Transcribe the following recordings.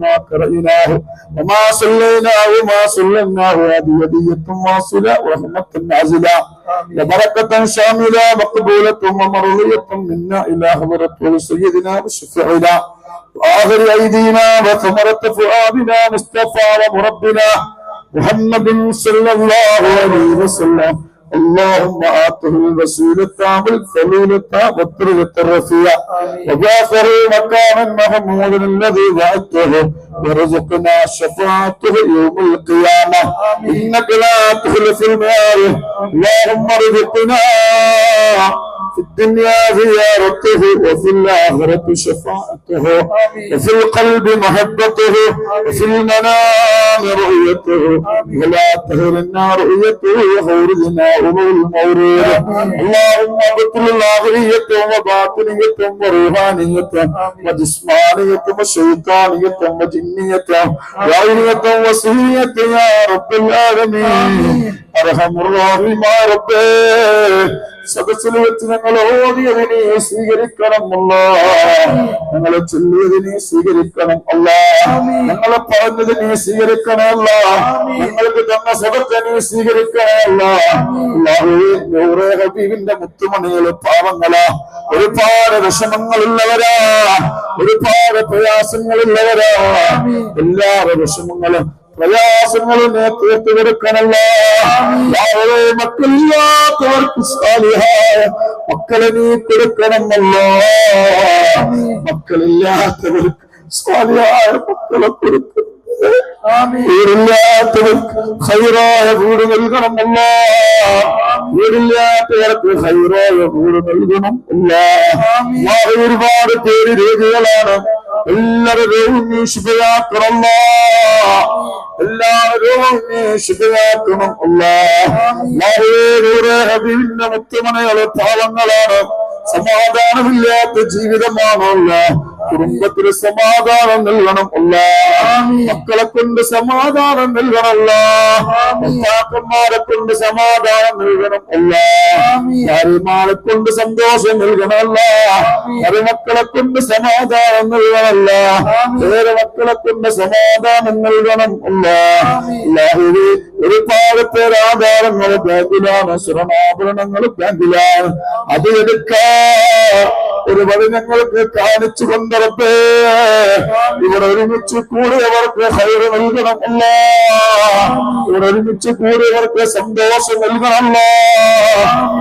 ما قرأناه وما صليناه وما صليناه. هذه هدية واصلة ورحمة نازلة. وبركة شاملة مقبولة ومرضية منا إلى حضرة سيدنا وشفيعنا وآخر أيدينا وثمرة فؤادنا مصطفى ومربنا محمد صلى الله عليه وسلم. اللهم آته الوسيلة والفضيلة والدرجة الرفيعة وجعفر مكانا محمود الذي وعدته ورزقنا شفاعته يوم القيامة. إنك لا تخلف الميعاد اللهم ارزقنا في الدنيا زيارته وفي الآخرة شفاعته وفي القلب محبته وفي المنام رؤيته. ولا تهرنا رؤيته وخورجنا أمور المورود اللهم ابطل الآخرية وباطنية وروحانية وجسمانية وشيطانية وجنية وعينية وسهية يا رب العالمين. أرحم الراحمين يا رب. സദസ്സിൽ വെച്ച് ഞങ്ങൾ ഓടിയതിനെ സ്വീകരിക്കണം അല്ല. ഞങ്ങളെ ചൊല്ലിയതിനെ സ്വീകരിക്കണം അല്ല. ഞങ്ങളെ പറഞ്ഞതിനെ സ്വീകരിക്കണമല്ല ഞങ്ങൾക്ക് തന്ന സദത്തിനെ സ്വീകരിക്കണം അല്ല. അല്ലാഹുവേ, നൂറെ ഹബീബിന്റെ മുത്തുമണികൾ പാവങ്ങളാ. ഒരുപാട് വിഷമങ്ങളുള്ളവരാ. ഒരുപാട് പ്രയാസങ്ങളുള്ളവരാ. എല്ലാ വിഷമങ്ങളും പ്രയാസങ്ങളും തീർത്തു കൊടുക്കണല്ല മക്കളില്ലാത്തവർക്ക് സാലിഹായ മക്കളെ നീ കൊടുക്കണമല്ലോ മക്കളില്ലാത്തവർക്ക് സാലിഹായ മക്കളെ കൊടുക്കണം വീടില്ലാത്തവർക്ക് ഹൈറായ വീട് നൽകണമല്ല വീടില്ലാത്തവർക്ക് ഹൈറായ വീട് നൽകണം അല്ല ഒരുപാട് പേര് രോഗികളാണ്. എല്ലാവരും നീ ശുഭയാക്കണമല്ല. എല്ലാവരും നീ ശുഭയാക്കണം ഹബീബിന്റെ മുത്തുമണകളെ പാവങ്ങളാണ് സമാധാനമില്ലാത്ത ജീവിതമാണല്ല കുടുംബത്തിന് സമാധാനം നൽകണം. അല്ല മക്കളെ കൊണ്ട് സമാധാനം നൽകണമല്ല ഭർത്താക്കന്മാരെ കൊണ്ട് സമാധാനം നൽകണം. അല്ല ഭാര്യമാരെ കൊണ്ട് സന്തോഷം നൽകണമല്ല മരുമക്കളെ കൊണ്ട് സമാധാനം നൽകണമല്ല വേറെ മക്കളെ കൊണ്ട് സമാധാനം നൽകണം. അല്ല അല്ലാഹുവേ ഒരുപാട് പേര് ആധാരങ്ങൾ ബാങ്കിലാണ് സ്വർണാഭരണങ്ങൾ ബാങ്കിലാണ്. അത് എടുക്കാ. ഒരു വഴി ഞങ്ങൾക്ക് കാണിച്ചു കൊണ്ടറപ്പേ ഇവിടെ ഒരുമിച്ച് കൂടിയവർക്ക് ഹൈറ് നൽകണമല്ല. ഇവിടെ ഒരുമിച്ച് കൂടിയവർക്ക് സന്തോഷം നൽകണമല്ല.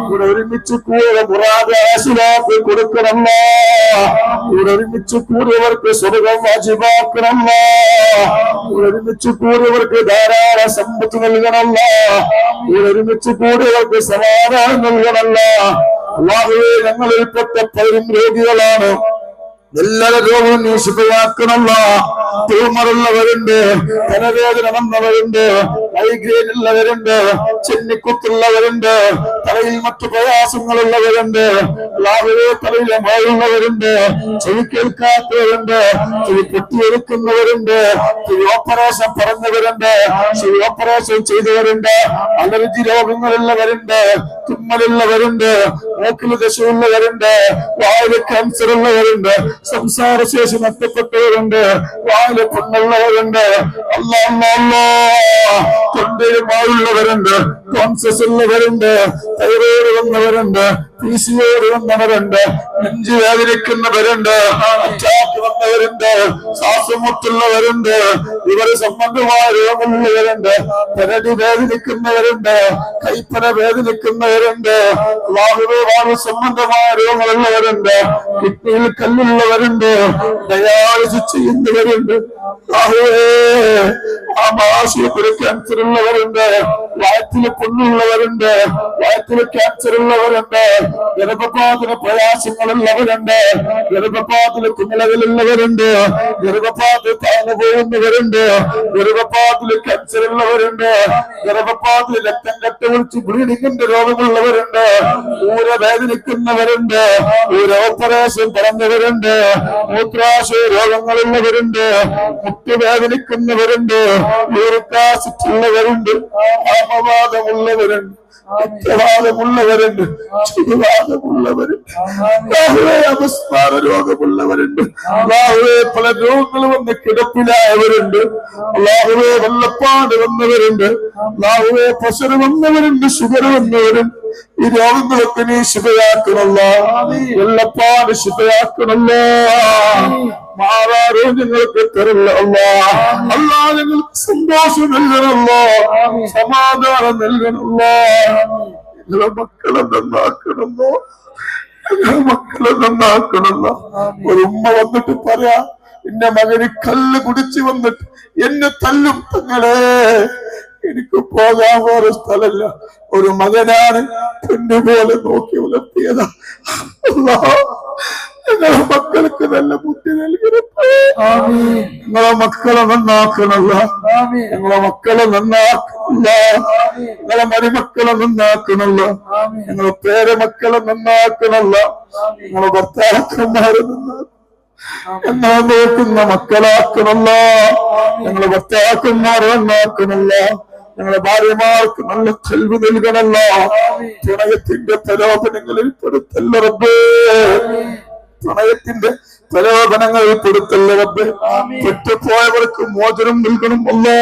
ഇവിടെ ഒരുമിച്ച് കൂടിയ മുറാദാശിലാക്കി കൊടുക്കണമല്ല. ഇവിടെ ഒരുമിച്ച് കൂടിയവർക്ക് സ്വർഗം വാജിബാക്കണമല്ല. ഇവിടെ ഒരുമിച്ച് കൂടിയവർക്ക് ധാരാളം സമ്പത്ത് നൽകണമല്ല. ഇവിടെ ഒരുമിച്ച് കൂടിയവർക്ക് സമാധാനം നൽകണമല്ല. അള്ളാഹുവേ ഞങ്ങളിൽപ്പെട്ട പലരും രോഗികളാണ്. എല്ലാ രോഗവും ന്യൂസിഫയാക്കണമല്ല ട്യൂമറുള്ളവരുണ്ട് തലവേദന വന്നവരുണ്ട് മൈഗ്രെയിൻ ഉള്ളവരുണ്ട് ചെന്നിക്കുത്തുള്ളവരുണ്ട് തലയിൽ മറ്റു പ്രയാസങ്ങളുള്ളവരുണ്ട്. ലാഹുവേ തലയിലെ മഴയുള്ളവരുണ്ട് ചെവി കേൾക്കാത്തവരുണ്ട്. ചെവി കെട്ടിയെടുക്കുന്നവരുണ്ട് ചെവി ഓപ്പറേഷൻ പറഞ്ഞവരുണ്ട്. ചെവി ഓപ്പറേഷൻ ചെയ്തവരുണ്ട്. അലർജി രോഗങ്ങളുള്ളവരുണ്ട്. തുമ്മലുള്ളവരുണ്ട്. മൂക്കിൽ ദശയുള്ളവരുണ്ട്. വായിൽ ക്യാൻസർ ഉള്ളവരുണ്ട് സംസാരശേഷി നഷ്ടപ്പെട്ടവരുണ്ട്. വായിൽ പുണ്ണുള്ളവരുണ്ട്. അല്ല അല്ല തൊണ്ടയുമായുള്ളവരുണ്ട് കോൺസസ് ഉള്ളവരുണ്ട്. തൈറോയ്ഡ് വന്നവരുണ്ട് പി സി ഓട് വന്നവരുണ്ട് നെഞ്ചു വേദനിക്കുന്നവരുണ്ട് വന്നവരുണ്ട് ശ്വാസം ഇവരെ സംബന്ധമായ രോഗമുള്ളവരുണ്ട് പെരടി വേദനിക്കുന്നവരുണ്ട് കൈപ്പന വേദനിക്കുന്നവരുണ്ട് വാഹുവേ വാഹു സംബന്ധമായ രോഗങ്ങളുള്ളവരുണ്ട് കിഡ്നിയിൽ കല്ലുള്ളവരുണ്ട് ഡയാലിസിസ് ചെയ്യുന്നവരുണ്ട്. ആഹുവേ ആമാശയത്തിൽ ക്യാൻസർ ഉള്ളവരുണ്ട് വയറ്റിൽ പുണ്ണുള്ളവരുണ്ട് വയറ്റിൽ ക്യാൻസർ ഉള്ളവരുണ്ട് ഗർഭപാതന പ്രയാസങ്ങളുള്ളവരുണ്ട് ഗർഭപാതൽ കുമിളകളുള്ളവരുണ്ട് ഗർഭപാത താഴ്ന്നു പോകുന്നവരുണ്ട് ഗർഭപാതൽ ക്യാൻസർ ഉള്ളവരുണ്ട് ഗർഭപാതൽ രക്തം കെട്ടുപിടിച്ച് ബ്ലീഡിങ്ങിന്റെ രോഗമുള്ളവരുണ്ട് ഊര വേദനിക്കുന്നവരുണ്ട് ഓപ്പറേഷൻ പറഞ്ഞവരുണ്ട് മൂത്രാശയ രോഗങ്ങളുള്ളവരുണ്ട് മുട്ടി വേദനിക്കുന്നവരുണ്ട് യൂറിക് ആസിഡ് ചുടുവാദമുള്ളവരുണ്ട് അള്ളാഹുവേ അപസ്മാര രോഗമുള്ളവരുണ്ട് അള്ളാഹുവേ പല രോഗങ്ങൾ വന്ന് കിടപ്പിലായവരുണ്ട്. അള്ളാഹുവേ വെള്ളപ്പാട് വന്നവരുണ്ട്. അള്ളാഹുവേ പ്രഷർ വന്നവരുണ്ട് ഷുഗർ വന്നവരുണ്ട്. ഈ രോഗങ്ങളൊക്കെ നീ ശുഭയാക്കണല്ല വെള്ളപ്പാട് ശുഭയാക്കണല്ല മാറാ നിങ്ങൾക്ക് തരല്ല അല്ലാ. നിങ്ങൾക്ക് ഞങ്ങൾക്ക് സന്തോഷം നൽകണല്ലോ സമാധാനം നൽകണല്ലോ നിങ്ങളെ മക്കളെ നന്നാക്കണമോ നിങ്ങളെ മക്കളെ നന്നാക്കണമല്ലോ. ഒരു ഉമ്മ വന്നിട്ട് പറയാ എന്റെ മകന് കല്ല് കുടിച്ചു വന്നിട്ട് എന്നെ തല്ലും തങ്ങളെ എനിക്ക് പോകാൻ വേറെ സ്ഥലമില്ല. ഒരു മകനാണ് പെണ്ണുപോലെ നോക്കി വളർത്തിയതാ. ഞങ്ങളെ മക്കൾക്ക് നല്ല ബുദ്ധി നൽകണപ്പേ നിങ്ങളെ മക്കളെ നന്നാക്കണല്ല. ഞങ്ങളെ മക്കളെ നന്നാക്കണല്ല. ഞങ്ങളെ മരുമക്കളെ നന്നാക്കണല്ല. ഞങ്ങളെ പേരമക്കളെ നന്നാക്കണല്ല. ഞങ്ങളെ ഭർത്താക്കന്മാരെ നന്നാക്കണം ഞങ്ങളെ നോക്കുന്ന മക്കളാക്കണല്ല. ഞങ്ങളെ ഭർത്താക്കന്മാരെ നന്നാക്കണല്ല. ഞങ്ങളെ ഭാര്യമാർക്ക് നല്ല കൽവ് നൽകണല്ല. പ്രണയത്തിന്റെ പ്രലോഭനങ്ങളിൽ പെടുത്തല്ല റബ്ബേ. പ്രണയത്തിന്റെ പ്രലോഭനങ്ങൾ പെടുത്തല്ല റബ്ബേ? പെട്ടുപോയവർക്ക് മോചനം നൽകണം അല്ലോ.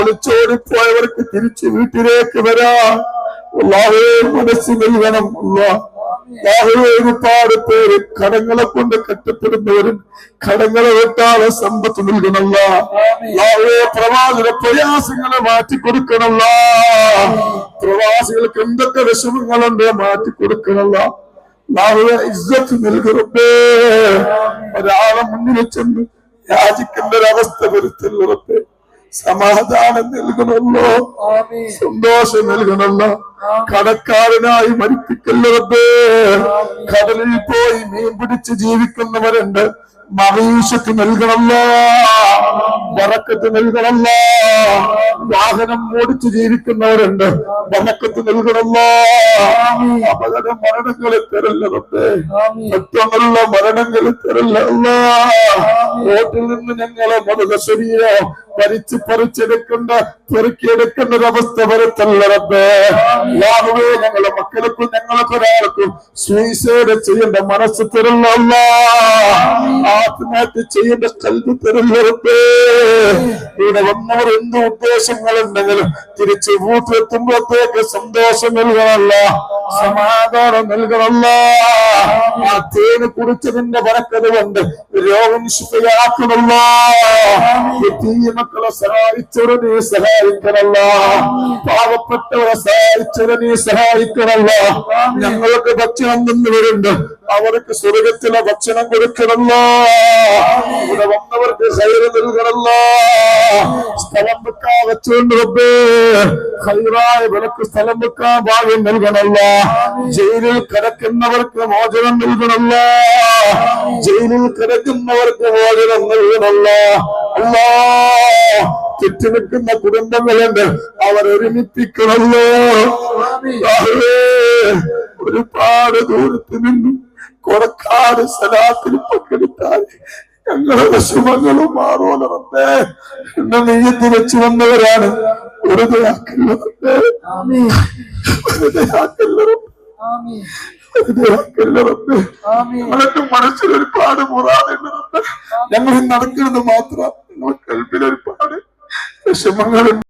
ഒളിച്ചോടിപ്പോയവർക്ക് തിരിച്ച് വീട്ടിലേക്ക് വരാ. അല്ലാഹേ മനസ്സ് നൽകണം അല്ലാ. ഒരുപാട് പേര് കടങ്ങളെ കൊണ്ട് കെട്ടപ്പെടുന്നവരും കടങ്ങളെ വെട്ടാതെ സമ്പത്ത് നൽകണല്ല യാഹോ പ്രവാസിയുടെ പ്രയാസങ്ങളെ മാറ്റി കൊടുക്കണല്ല പ്രവാസികൾക്ക് എന്തൊക്കെ വിഷമങ്ങളുണ്ട് മാറ്റി കൊടുക്കണല്ല അല്ലാഹുവേ, ഇജ്ജത്ത് നൽകണേ ഒരാളെ മുന്നിൽ ചെന്ന് യാചിക്കേണ്ട ഒരവസ്ഥ വരുത്തുള്ളറപ്പേ സമാധാനം നൽകണല്ലോ സന്തോഷം നൽകണല്ലോ കടക്കാരനായി മരിപ്പിക്കല്ലുറപ്പേ കടലിൽ പോയി മീൻ പിടിച്ച് ജീവിക്കുന്നവരുണ്ട്. മഹീഷത്ത് നൽകണമല്ല. വറക്കത്ത് നൽകണമല്ല. വാഹനം ഓടിച്ച് ജീവിക്കുന്നവരുണ്ട്. വറക്കത്ത് നൽകണമല്ല. അപകട മരണങ്ങളെ തരല്ലേ പെട്ടെന്നുള്ള മരണങ്ങളെ തരല്ല റോട്ടിൽ നിന്ന് ഞങ്ങളെ മൃത ശരീരം പരിച്ച് പറിച്ചെടുക്കേണ്ട പെറുക്കിയെടുക്കേണ്ട ഒരവസ്ഥ വരത്തല്ല റബ്ബേ. യാഹുവേ ഞങ്ങളെ മക്കൾക്കും ഞങ്ങൾക്ക് ഒരാൾക്കും സൂയിസൈഡ് ചെയ്യേണ്ട മനസ്സ് തരുന്നല്ല ആത്മഹത്യ ചെയ്യേണ്ട കൽവ് തരുന്ന റബ്ബേ. ഇവിടെ വന്നവർ എന്ത് ഉദ്ദേശങ്ങളുണ്ടെങ്കിലും തിരിച്ച് വീട്ടിലെത്തുമ്പോഴത്തേക്ക് സന്തോഷം നൽകണല്ല സമാധാനം നൽകണല്ല ആ തേന് കുടിച്ചതിന്റെ വരക്കത് കൊണ്ട് രോഗം ശുദ്ധയാക്കണമല്ല മക്കളെ സഹായിച്ചവരെ നീ സഹായിക്കണല്ല. പാവപ്പെട്ടവരെ സഹായിച്ചവരെ നീ സഹായിക്കണല്ല. ഞങ്ങൾക്ക് ഭക്ഷണം തന്നവരുണ്ട്. അവർക്ക് സ്വർഗത്തിലെ ഭക്ഷണം കൊടുക്കണല്ലോ. ഇവിടെ വന്നവർക്ക് സൈര നൽകണല്ല. സ്ഥലം വെക്കാൻ വെച്ചുകൊണ്ട് റബ്ബേ. ഹൈറായ വിലക്ക് സ്ഥലം വെക്കാൻ ഭാഗ്യം നൽകണല്ല ജയിലിൽ കിടക്കുന്നവർക്ക് മോചനം നൽകണല്ല ജയിലിൽ കിടക്കുന്നവർക്ക് മോചനം നൽകണല്ല അല്ലാ ചുറ്റുനിൽക്കുന്ന കുടുംബങ്ങളുണ്ട്. അവർ ഒരുമിപ്പിക്കണല്ലോ ഒരുപാട് ദൂരത്ത് നിന്നും കൊടക്കാട് സ്ഥലത്തിൽ പങ്കെടുത്താൽ ഞങ്ങളുടെ വിഷമങ്ങളും മാറോലറപ്പേ എന്നെ നെയ്യത്തി വെച്ച് വന്നവരാണ്. വെറുതെ ആക്കല്ലറപ്പേ വെറുതെ ആക്കല്ലറപ്പേ വെറുതെ ആക്കല്ലറപ്പേ ഞങ്ങൾക്ക് മനസ്സിൽ ഒരുപാട് മുറാതുണ്ട് ഞങ്ങൾ നടക്കുന്നത് മാത്രം. ഞങ്ങൾ കൽപ്പിലൊരു പാട്. വിഷമങ്ങളുണ്ട്